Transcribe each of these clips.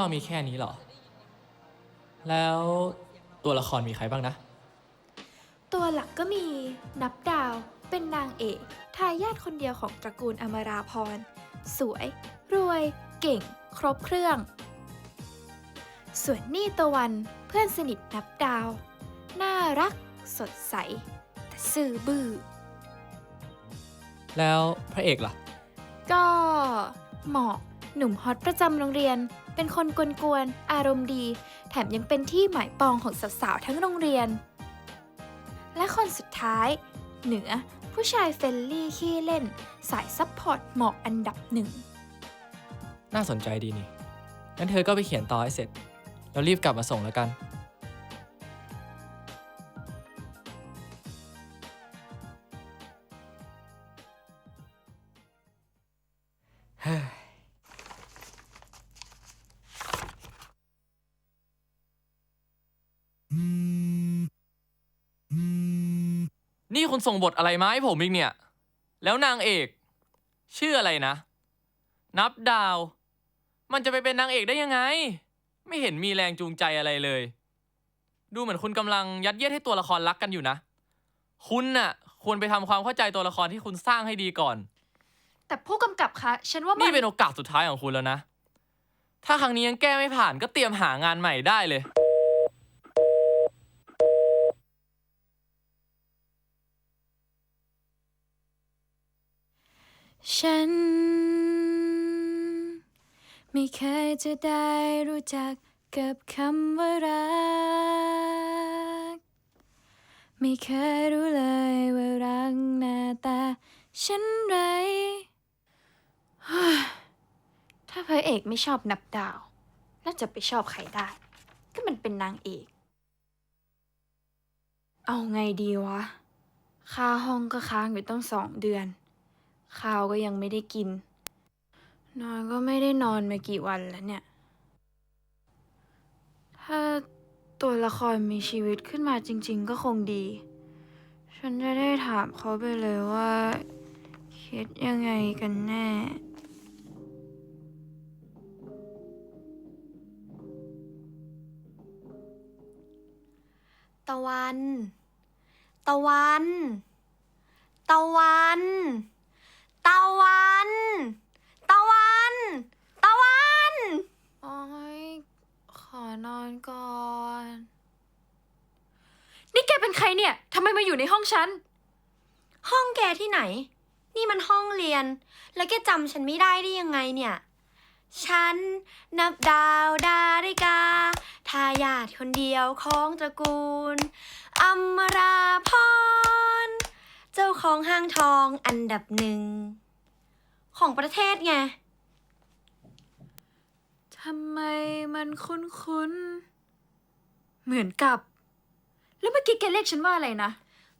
เรื่องย่อมีแค่นี้เหรอ แล้วตัวละครมีใครบ้างนะ ตัวหลักก็มีนับดาวเป็นนางเอกทายาทคนเดียวของตระกูลอมราพร สวย รวย เก่ง ครบเครื่อง ส่วนนี่ตะวันเพื่อนสนิทนับดาว น่ารัก สดใส แต่ซื่อบื้อแล้วพระเอกล่ะ ก็หมอกหนุ่มฮอตประจำโรงเรียน เป็นคนกวนๆ อารมณ์ดี แถมยังเป็นที่หมายปองของสาวๆ ทั้งโรงเรียน และคนสุดท้าย เหนือผู้ชายเฟลลี่ขี้เล่น สายซัพพอร์ตเหมาะอันดับหนึ่ง น่าสนใจดีนี่งั้นเธอก็ไปเขียนต่อให้เสร็จ แล้วรีบกลับมาส่งแล้วกัน คุณส่งบทอะไรมาให้ผมอีกเนี่ย แล้วนางเอก ชื่ออะไรนะ นับดาว มันจะไปเป็นนางเอกได้ยังไง ไม่เห็นมีแรงจูงใจอะไรเลย ดูเหมือนคุณกำลังยัดเยียดให้ตัวละครรักกันอยู่นะ คุณน่ะ ควรไปทำความเข้าใจตัวละครที่คุณสร้างให้ดีก่อน แต่ผู้กำกับคะ ฉันว่ามันี่เป็นโอกาสสุดท้ายของคุณแล้วนะ ถ้าครั้งนี้ยังแก้ไม่ผ่านก็เตรียมหางานใหม่ได้เลย ฉัน ไม่เคยจะได้รู้จักกับคำว่ารัก ไม่เคยรู้เลยว่ารักหน้าตาฉันไร ถ้าพระเอกไม่ชอบนับดาวแล้วจะไปชอบใครได้ ก็มันเป็นนางเอก เอาไงดีวะ ค่าห้องก็ค้างอยู่ตั้งสองเดือน ข้าวก็ยังไม่ได้กิน นอนก็ไม่ได้นอนมากี่วันแล้วเนี่ย ถ้าตัวละครมีชีวิตขึ้นมาจริง ๆ ก็คงดี ฉันจะได้ถามเขาไปเลยว่า คิดยังไงกันแน่ตะวัน ตะวัน ตะวัน ตะวัน ตะวัน ตะวันโอ้ยขอนอนก่อน นี่แกเป็นใครเนี่ยทำไมมาอยู่ในห้องฉัน ห้องแกที่ไหน นี่มันห้องเรียน แล้วแกจำฉันไม่ได้ได้ยังไงเนี่ย ฉันนับดาวดาริกา ทายาทคนเดียวของตระกูลอมราพรเจ้าของห้างทองอันดับหนึ่ง ของประเทศไง ทำไมมันคุ้นๆ เหมือนกับ แล้วเมื่อกี้แกเรียกฉันว่าอะไรนะ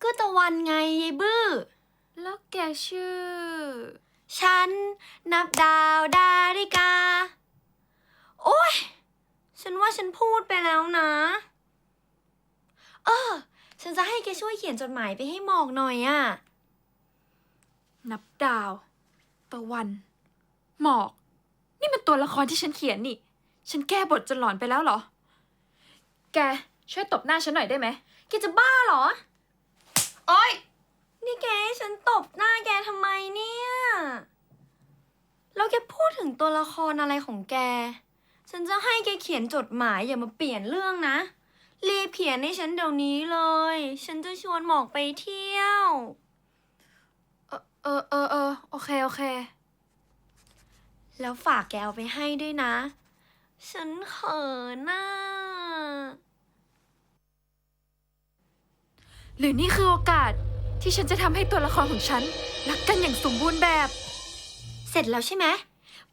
ก็ตะวันไงยายบื้อ แล้วแกชื่อ ฉัน นับดาวดาริกา โอ้ย ฉันว่าฉันพูดไปแล้วนะ เออ ฉันจะให้แกช่วยเขียนจดหมายไปให้หมอกหน่อยอะนับดาว ตะวัน หมอก นี่มันตัวละครที่ฉันเขียนนี่ ฉันแก้บทจนหลอนไปแล้วเหรอ แก ช่วยตบหน้าฉันหน่อยได้ไหม แกจะบ้าเหรอ โอ้ยนี่แกให้ฉันตบหน้าแกทำไมเนี่ย แล้วแกพูดถึงตัวละครอะไรของแก ฉันจะให้แกเขียนจดหมายอย่ามาเปลี่ยนเรื่องนะ รีบเขียนให้ฉันเดี๋ยวนี้เลย ฉันจะชวนหมอกไปเที่ยว เออเออเออเออโอเค โอเค แล้วฝากแกเอาไปให้ด้วยนะ ฉันเขินน่ะหรือนี่คือโอกาสที่ฉันจะทำให้ตัวละครของฉัน รักกันอย่างสมบูรณ์แบบ เสร็จแล้วใช่ไหม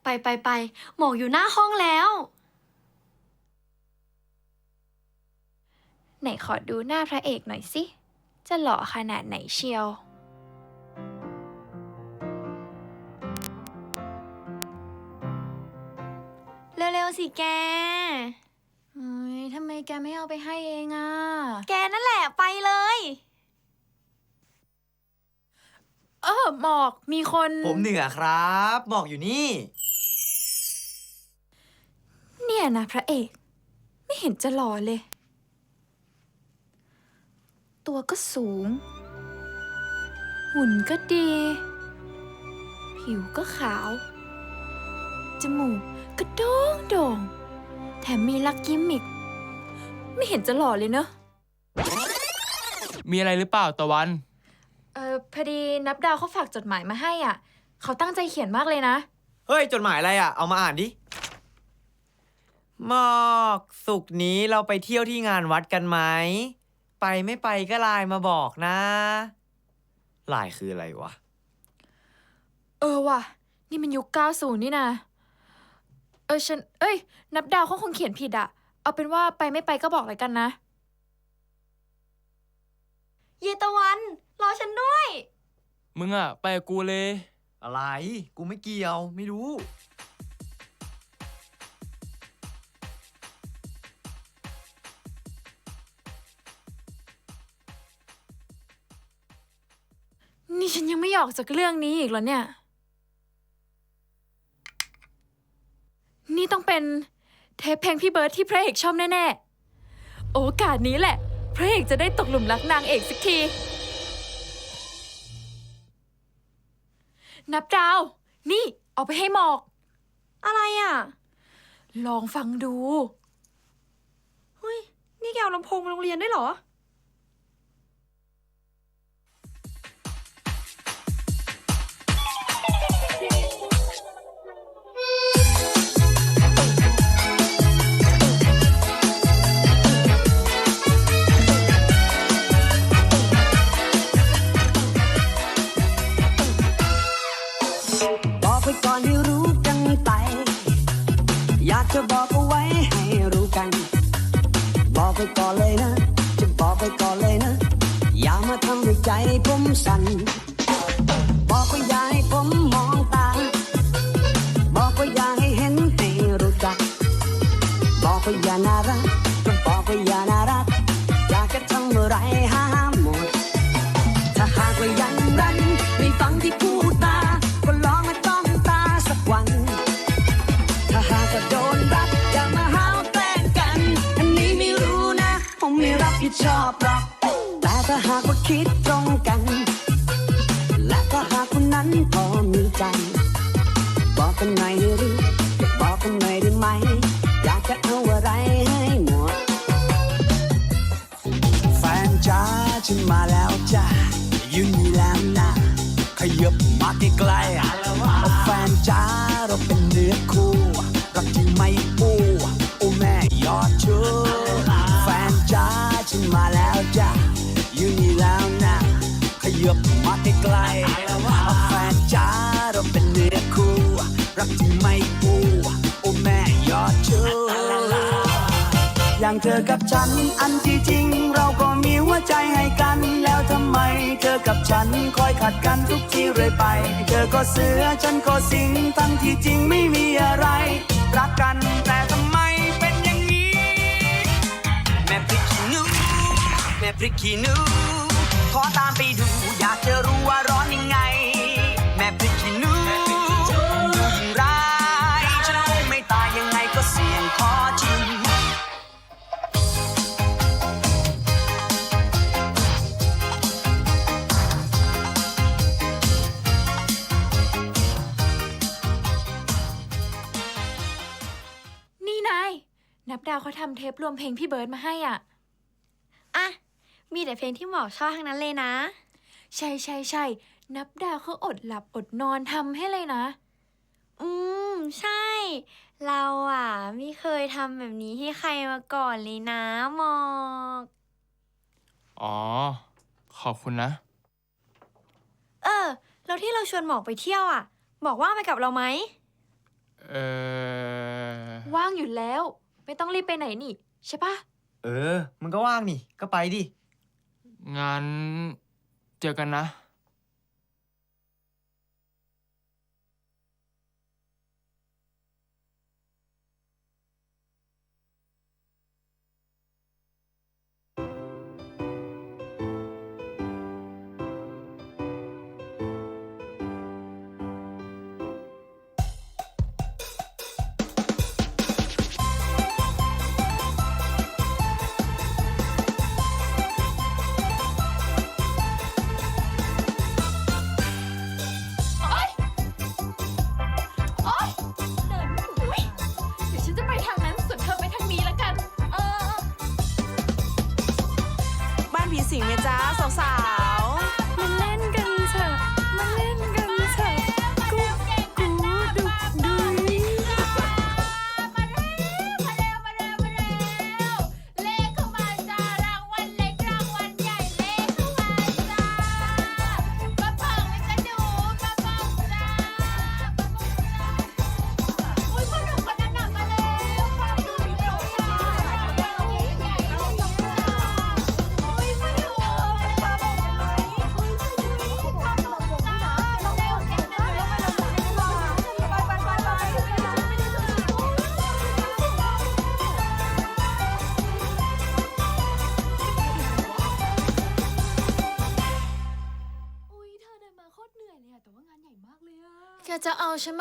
ไปไปไปหมอกอยู่หน้าห้องแล้ว ไหนขอดูหน้าพระเอกหน่อยสิ จะหล่อขนาดไหนเชียว เร็วๆสิแก เฮ้ยทำไมแกไม่เอาไปให้เองอะ แกนั่นแหละไปเลย เออหมอกมีคน ผมเหนือครับ บอกอยู่นี่อะนะพระเอก ไม่เห็นจะหล่อเลย ตัวก็สูง หุ่นก็ดี ผิวก็ขาว จมูกก็โด่งโด่ง แถมมีลักยิ้มอีก ไม่เห็นจะหล่อเลยเนอะมีอะไรหรือเปล่าตะวัน เออพอดีนับดาวเขาฝากจดหมายมาให้อะ เขาตั้งใจเขียนมากเลยนะ เฮ้ย จดหมายอะไรอะ เอามาอ่านดิหมอก สุกร์นี้เราไปเที่ยวที่งานวัดกันไหม ไปไม่ไปก็ไลน์มาบอกนะไลน์คืออะไรวะ เออว่ะ นี่มันยุค 90 นี่นะ เออฉัน เอ้ย นับดาวเขาคงเขียนผิดอะเอาเป็นว่าไปไม่ไปก็บอกเลยกันนะ เยตะวัน รอฉันด้วย มึงอะไปกับกูเลย อะไร กูไม่เกี่ยว ไม่รู้ ฉันยังไม่ออกจากเรื่องนี้อีกเหรอเนี่ย นี่ต้องเป็นเทปเพลงพี่เบิร์ดที่พระเอกชอบแน่ๆ โอกาสนี้แหละ พระเอกจะได้ตกหลุมรักนางเอกสักที นับดาว นี่เอาไปให้หมอก อะไรอะ ลองฟังดู เฮ้ย นี่แกเอาลำโพงมาโรงเรียนด้วยเหรอ กับฉันคอยขัดกันทุกทีเรื่อยไป เธอก็เสือฉันก็สิงทั้งที่จริงไม่มีอะไร รักกันแต่ทำไมเป็นอย่างนี้ แม่พริกขี้หนูแม่พริกขี้หนูขอตามไปำเทปรวมเพลงพี่เบิร์ดมาให้อะ อะ มีแต่เพลงที่หมอกชอบทั้งนั้นเลยนะ ใช่ใช่ใช่นับดาวเขาอดหลับอดนอนทำให้เลยนะ อืม ใช่ เราอะ ไม่เคยทำแบบนี้ให้ใครมาก่อนเลยนะหมอก อ๋อ ขอบคุณนะ เออ แล้วที่เราชวนหมอกไปเที่ยวอะ บอกว่าไปกับเราไหม เออ ว่างอยู่แล้ว ไม่ต้องรีบไปไหนนี่ ใช่ปะเออมันก็ว่างนี่ ก็ไปดิ งั้นเจอกันนะจะ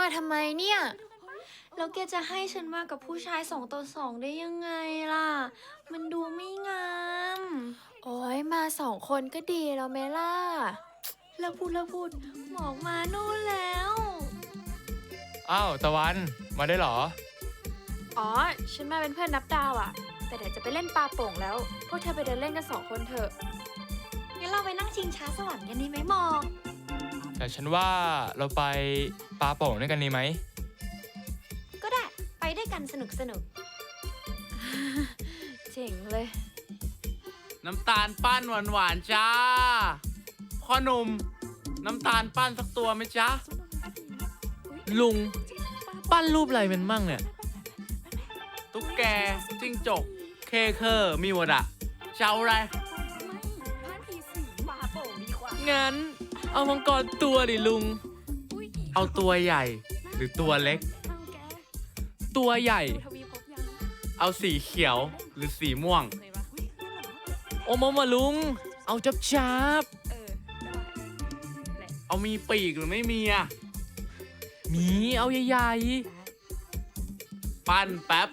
มาทำไมเนี่ย แล้วแกจะให้ฉันมากับผู้ชายสองต่อสองได้ยังไงล่ะ มันดูไม่งาม โอ้ยมาสองคนก็ดีแล้วเมล่าแล้วพูดแล้วพูดหมอกมานู่นแล้ว อ้าวตะวันมาได้เหรอ อ๋อ ฉันมาเป็นเพื่อนนับดาวอะแต่เดี๋ยวจะไปเล่นปลาโป่งแล้ว พวกเธอไปเดินเล่นกันสองคนเถอะ งั้นเราไปนั่งชิงช้าสวรรค์กันดีไหมหมอก แต่ฉันว่าเราไปปลาโป่งด้วยกันดีไหม ก็ได้ไปด้วยกันสนุกสนุกเจ๋งเลย น้ำตาลปั้นหวานหวานๆจ้า พ่อหนุ่มน้ำตาลปั้นสักตัวไหมจ๊ะ ลุง ปั้นรูปอะไรเป็นมั่งเนี่ย ตุ๊กแกจิ้งจก เคเคอร์มีหมดอะเจ้าอะไร งั้น เอามังกรตัวดิลุง เอาตัวใหญ่ หรือตัวเล็ก ตัวใหญ่ เอาสีเขียวหรือสีม่วง โอมามาลุง เอาจับจับเอามีปีกหรือไม่มีอะหมีเอาใหญ่ปั้นแป๊บ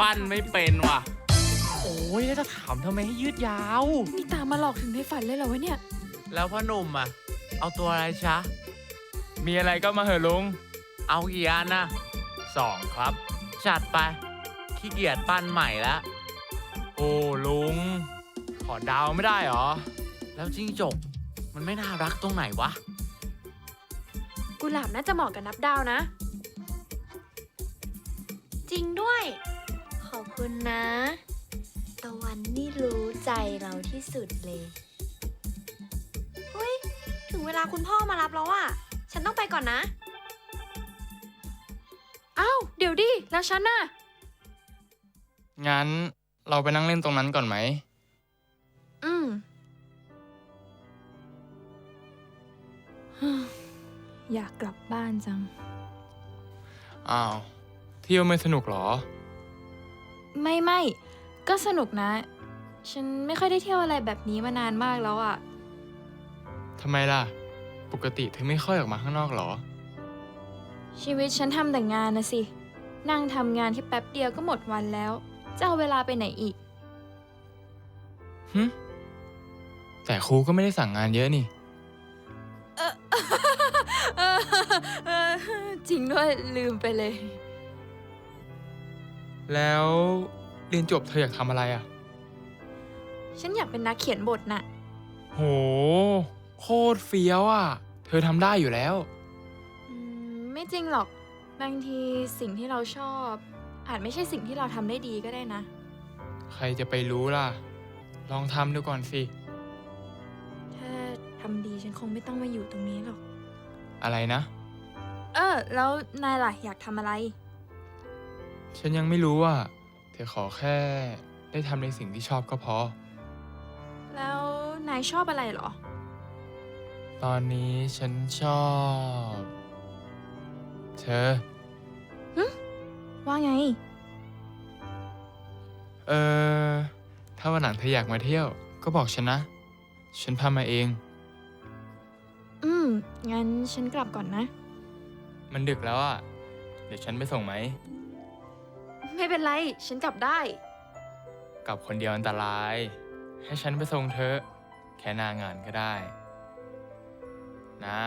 ปั้นไม่เป็นว่ะๆโอ้ยแล้วจะถามทำไมให้ยืดยาว นี่ตามมาหลอกถึงในฝันเลยเหรอวะเนี่ย แล้วพ่อหนุ่มอะเอาตัวอะไรจ๊ะมีอะไรก็มาเหอะลุง เอากี่อันนะสองครับ จัดไป ขี้เกียจปั้นใหม่แล้วโอ้ลุง ขอดาวไม่ได้เหรอ แล้วจิ้งจก มันไม่น่ารักตรงไหนวะ กุหลาบน่าจะเหมาะกับนับดาวนะ จริงด้วย ขอบคุณนะ ตะวันนี่รู้ใจเราที่สุดเลยเฮ้ย ถึงเวลาคุณพ่อมารับแล้วอะฉันต้องไปก่อนนะ อ้าว เดี๋ยวดิ แล้วฉันน่ะ งั้นเราไปนั่งเล่นตรงนั้นก่อนไหม อืม อยากกลับบ้านจัง อ้าว เที่ยวไม่สนุกเหรอ ไม่ไม่ ก็สนุกนะ ฉันไม่ค่อยได้เที่ยวอะไรแบบนี้มานานมากแล้วอะทำไมล่ะ ปกติเธอไม่ค่อยออกมาข้างนอกเหรอ ชีวิตฉันทำแต่งานนะสิ นั่งทำงานแค่แป๊บเดียวก็หมดวันแล้ว จะเอาเวลาไปไหนอีก หึแต่ครูก็ไม่ได้สั่งงานเยอะนี่ เออเออจริงด้วยลืมไปเลย แล้ว เรียนจบเธออยากทำอะไรอะ ฉันอยากเป็นนักเขียนบทน่ะ โห โคตรเฟี้ยวอะ เธอทำได้อยู่แล้ว อืม ไม่จริงหรอก บางทีสิ่งที่เราชอบ อาจไม่ใช่สิ่งที่เราทำได้ดีก็ได้นะ ใครจะไปรู้ล่ะ ลองทำดูก่อนสิ ถ้าทำดีฉันคงไม่ต้องมาอยู่ตรงนี้หรอก อะไรนะ เออ แล้วนายล่ะอยากทำอะไร ฉันยังไม่รู้อะ เธอขอแค่ได้ทำในสิ่งที่ชอบก็พอ แล้วนายชอบอะไรเหรอ ตอนนี้ฉันชอบ เธอ ว่าไง เออ ถ้าวันหลังเธออยากมาเที่ยว ก็บอกฉันนะ ฉันพามาเอง อืม งั้นฉันกลับก่อนนะ มันดึกแล้วอะ เดี๋ยวฉันไปส่งไหม ไม่เป็นไร ฉันกลับได้ กลับคนเดียวอันตราย ให้ฉันไปส่งเธอะแค่หนางานก็ได้ นะ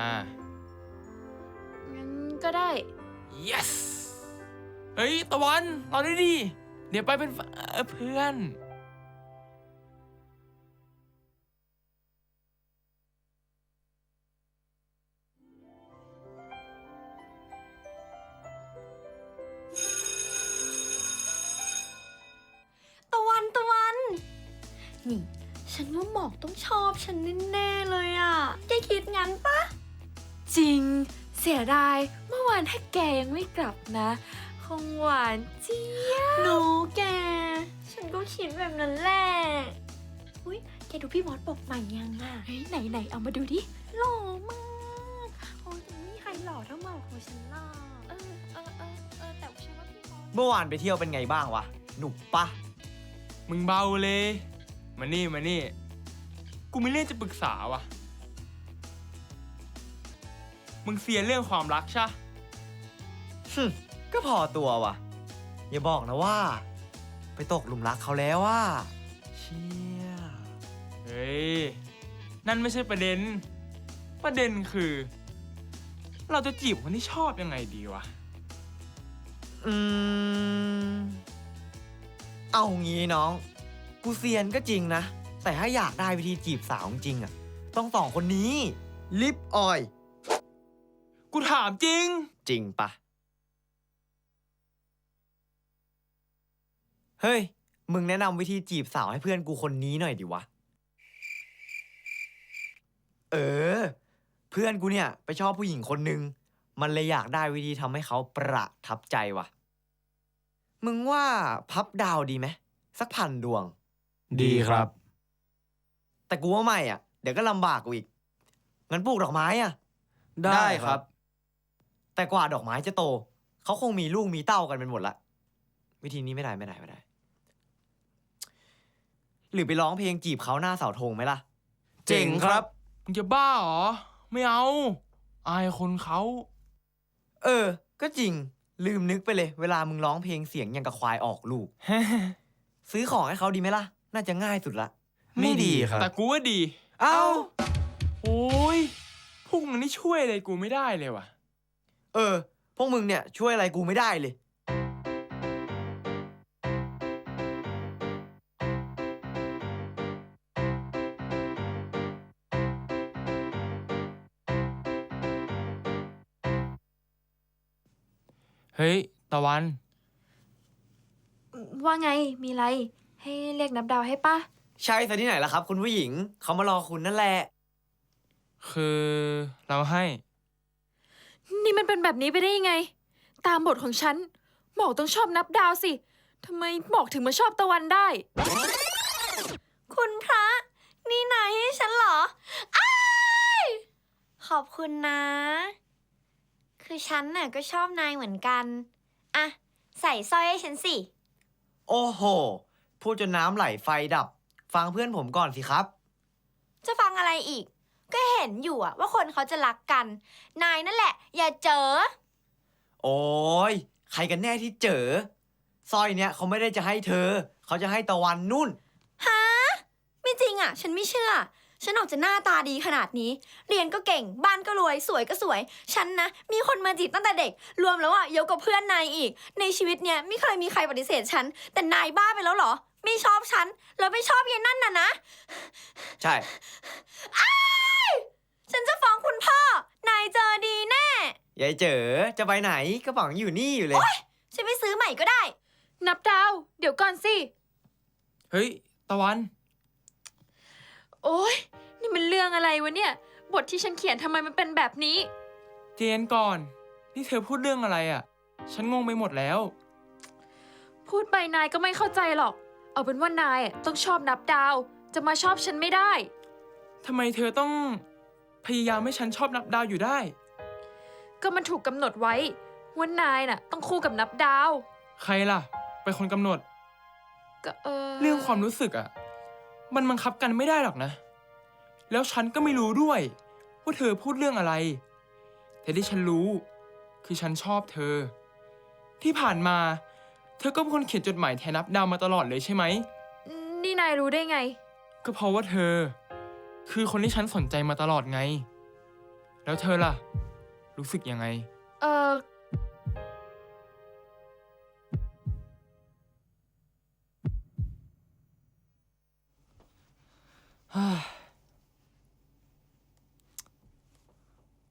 งั้นก็ได้ yes เฮ้ย ตะวันรอด้วยดิเดี๋ยวไปเป็นเอ่อเพื่อน ฉันแน่ๆเลยอะแกคิดงั้นปะ จริง เสียดาย เมื่อวานถ้าแกยังไม่กลับนะ คงหวานเจี๊ยบหนูแก ฉันก็คิดแบบนั้นแหละ อุ้ยแกดูพี่มอสปกใหม่ยังอะเฮ้ยไหนไหนเอามาดูดิ หล่อมาก โอ้ยไม่มีใครหล่อเท่าหมอกของฉันหรอกเออเออเออเออแต่ฉันว่าพี่มอสเมื่อวานไปเที่ยวเป็นไงบ้างวะ หนุกปะ มึงเบาเลย มานี่ มานี่ กูมีเรื่องจะปรึกษาว่ะ มึงเสียเรื่องความรักใช่ หึก็พอตัวว่ะ อย่าบอกนะว่า ไปตกหลุมรักเขาแล้วว่า เชี่ย เฮ้ย นั่นไม่ใช่ประเด็น ประเด็นคือ เราจะจีบคนที่ชอบยังไงดีวะ อืม เอางี้น้อง กูเซียนก็จริงนะ แต่ถ้าอยากได้วิธีจีบสาวจริงๆอะ ต้องสองคนนี้ ลิปออย กูถามจริง จริงปะเฮ้ย มึงแนะนำวิธีจีบสาวให้เพื่อนกูคนนี้หน่อยดิวะ เออ เพื่อนกูเนี่ย ไปชอบผู้หญิงคนนึง มันเลยอยากได้วิธีทำให้เขาประทับใจวะมึงว่าพับดาวดีไหม สักพันดวง ดีครับ แต่กูว่าไม่อะ เดี๋ยวก็ลำบากกูอีก งั้นปลูกดอกไม้อะ ได้ครับ แต่กว่าดอกไม้จะโต เขาคงมีลูกมีเต้ากันเป็นหมดละ วิธีนี้ไม่ได้ไม่ได้ไม่ได้ หรือไปร้องเพลงจีบเขาหน้าเสาธงไหมล่ะ เจ๋งครับ มึงจะบ้าเหรอ ไม่เอา อายคนเขาเออ ก็จริง ลืมนึกไปเลย เวลามึงร้องเพลงเสียงอย่างกับควายออกลูก ซื้อของให้เขาดีไหมล่ะ น่าจะง่ายสุดละ ไม่ดีครับ แต่กูว่าดี เอ้า โอ้ยพวกมึงนี่ช่วยอะไรกูไม่ได้เลยว่ะ เออ พวกมึงเนี่ยช่วยอะไรกูไม่ได้เลย เฮ้ย ตะวัน ว่าไงมีอะไร ให้เรียกนับดาวให้ปะ ใช่ซะที่ไหนล่ะครับ คุณผู้หญิงเขามารอคุณนั่นแหละ คือเราให้ นี่มันเป็นแบบนี้ไปได้ยังไง ตามบทของฉัน หมอกต้องชอบนับดาวสิทำไมหมอกถึงมาชอบตะวันได้ คุณพระ นี่นายให้ฉันเหรออ้ายขอบคุณนะ คือฉันน่ะก็ชอบนายเหมือนกัน อะ ใส่สร้อยให้ฉันสิ โอ้โห พูดจนน้ำไหลไฟดับ ฟังเพื่อนผมก่อนสิครับ จะฟังอะไรอีก ก็เห็นอยู่อะว่าคนเขาจะรักกัน นายนั่นแหละ อย่าเจอ โอ้ยใครกันแน่ที่เจอสร้อยเนี้ยเขาไม่ได้จะให้เธอ เขาจะให้ตะวันนุ่น ฮะ ไม่จริงอะฉันไม่เชื่อ ฉันออกจะหน้าตาดีขนาดนี้ เรียนก็เก่ง บ้านก็รวย สวยก็สวย ฉันนะ มีคนมาจีบตั้งแต่เด็ก รวมแล้วอะเยอะกว่าเพื่อนนายอีก ในชีวิตเนี้ยไม่เคยมีใครปฏิเสธฉัน แต่นายบ้าไปแล้วเหรอ ไม่ชอบฉัน แล้วไม่ชอบยายนั่นน่ะนะ ใช่ ฉันจะฟ้องคุณพ่อ นายเจอดีแน่ ยายเจ๋อจะไปไหนกระเป๋ายังอยู่นี่อยู่เลย ฉันไปซื้อใหม่ก็ได้ นับดาว เดี๋ยวก่อนสิ เฮ้ย ตะวัน โอ๊ย นี่มันเรื่องอะไรวะเนี่ย บทที่ฉันเขียนทำไมมันเป็นแบบนี้ เจนก่อน นี่เธอพูดเรื่องอะไรอะ ฉันงงไปหมดแล้ว พูดไปนายก็ไม่เข้าใจหรอก เอาเป็นว่านายอะต้องชอบนับดาว จะมาชอบฉันไม่ได้ ทำไมเธอต้องพยายามให้ฉันชอบนับดาวอยู่ได้ ก็มันถูกกำหนดไว้ว่านายน่ะ ต้องคู่กับนับดาว ใครล่ะ เป็นคนกำหนด ก็เออเรื่องความรู้สึกอะมันบังคับกันไม่ได้หรอกนะ แล้วฉันก็ไม่รู้ด้วย ว่าเธอพูดเรื่องอะไร แต่ที่ฉันรู้ คือฉันชอบเธอ ที่ผ่านมา เธอก็เป็นคนเขียนจดหมายแทนนับดาวมาตลอดเลยใช่ไหม นี่นายรู้ได้ไง ก็เพราะว่าเธอ คือคนที่ฉันสนใจมาตลอดไง แล้วเธอล่ะ รู้สึกยังไง เออ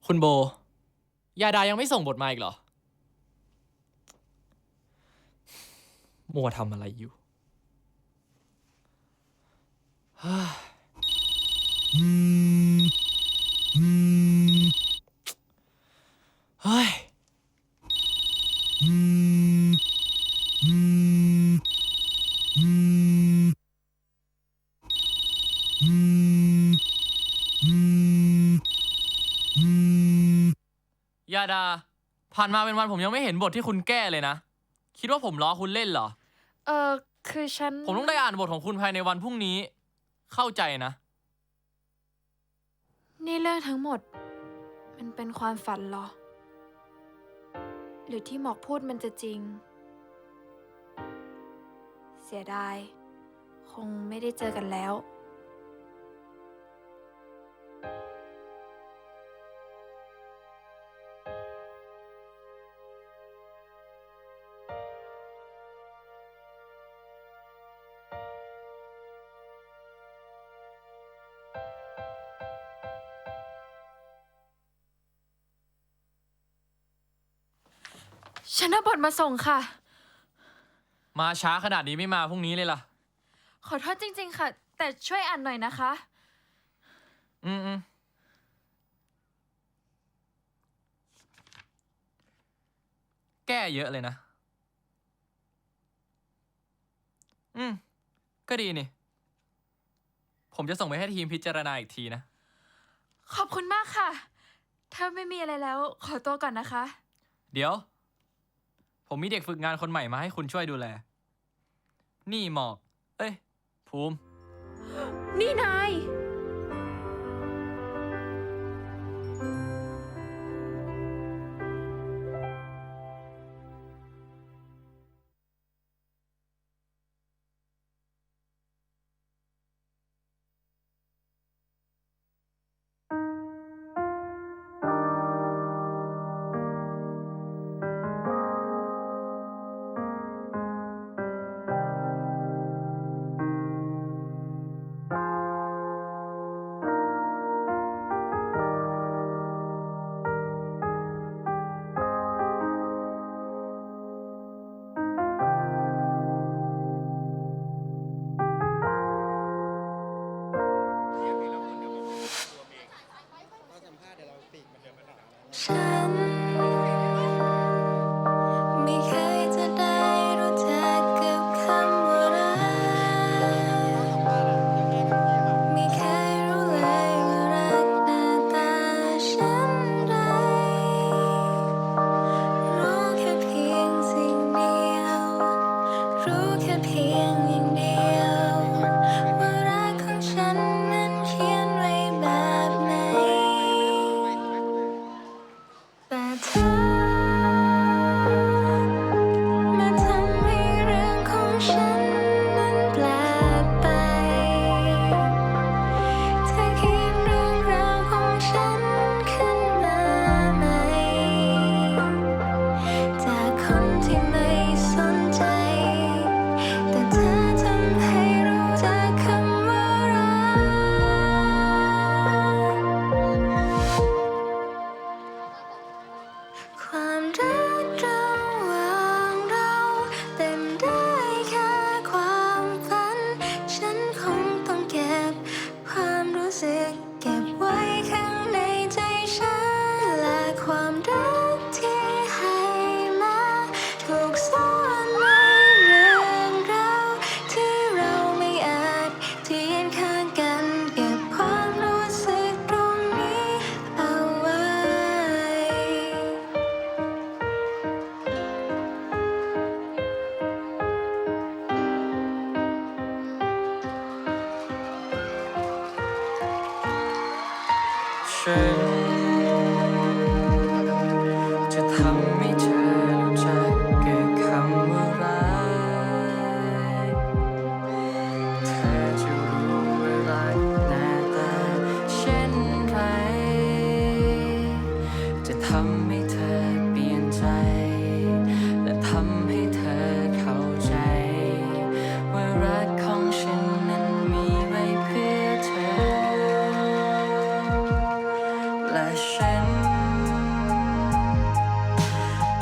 คุณโบ ยาดายังไม่ส่งบทมาอีกเหรอ มัวทำอะไรอยู่เฮ้ยยาดา ผ่านมาเป็นวันผมยังไม่เห็นบทที่คุณแก้เลยนะ คิดว่าผมล้อคุณเล่นเหรอ เออคือฉันผมต้องได้อ่านบทของคุณภายในวันพรุ่งนี้ เข้าใจนะ นี่เรื่องทั้งหมด มันเป็นความฝันเหรอ หรือที่หมอกพูดมันจะจริง เสียดาย คงไม่ได้เจอกันแล้ว นเอาบทมาส่งค่ะ มาช้าขนาดนี้ไม่มาพรุ่งนี้เลยล่ะ ขอโทษจริง ๆ ค่ะ แต่ช่วยอ่านหน่อยนะคะ อืมอืมแก้เยอะเลยนะ อืม ก็ดีนี่ ผมจะส่งไปให้ทีมพิจารณาอีกทีนะ ขอบคุณมากค่ะ ถ้าไม่มีอะไรแล้ว ขอตัวก่อนนะคะ เดี๋ยว ผมมีเด็กฝึกงานคนใหม่มาให้คุณช่วยดูแล นี่หมอก เอ้ย ภูมิ นี่นาย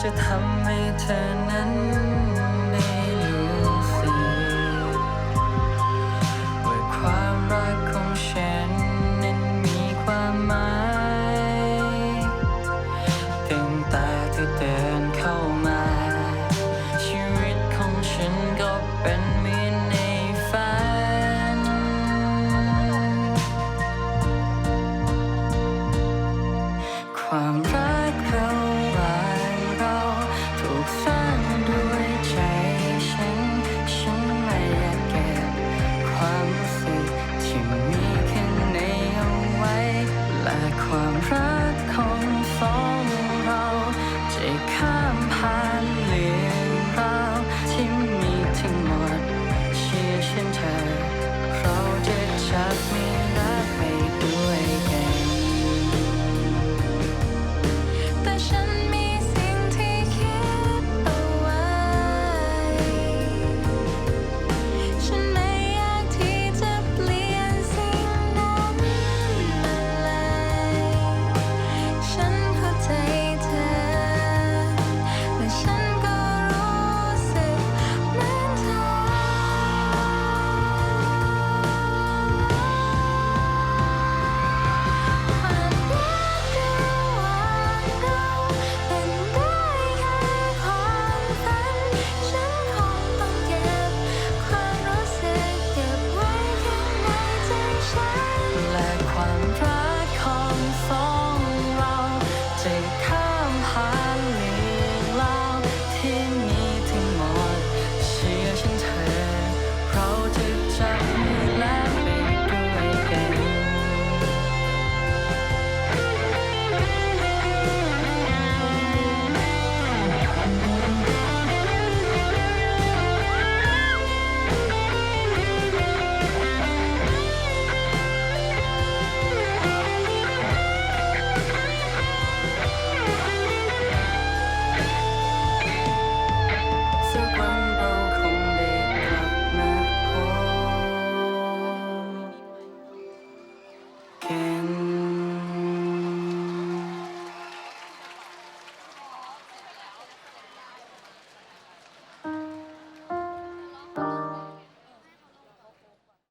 จะทำให้เธอนั้น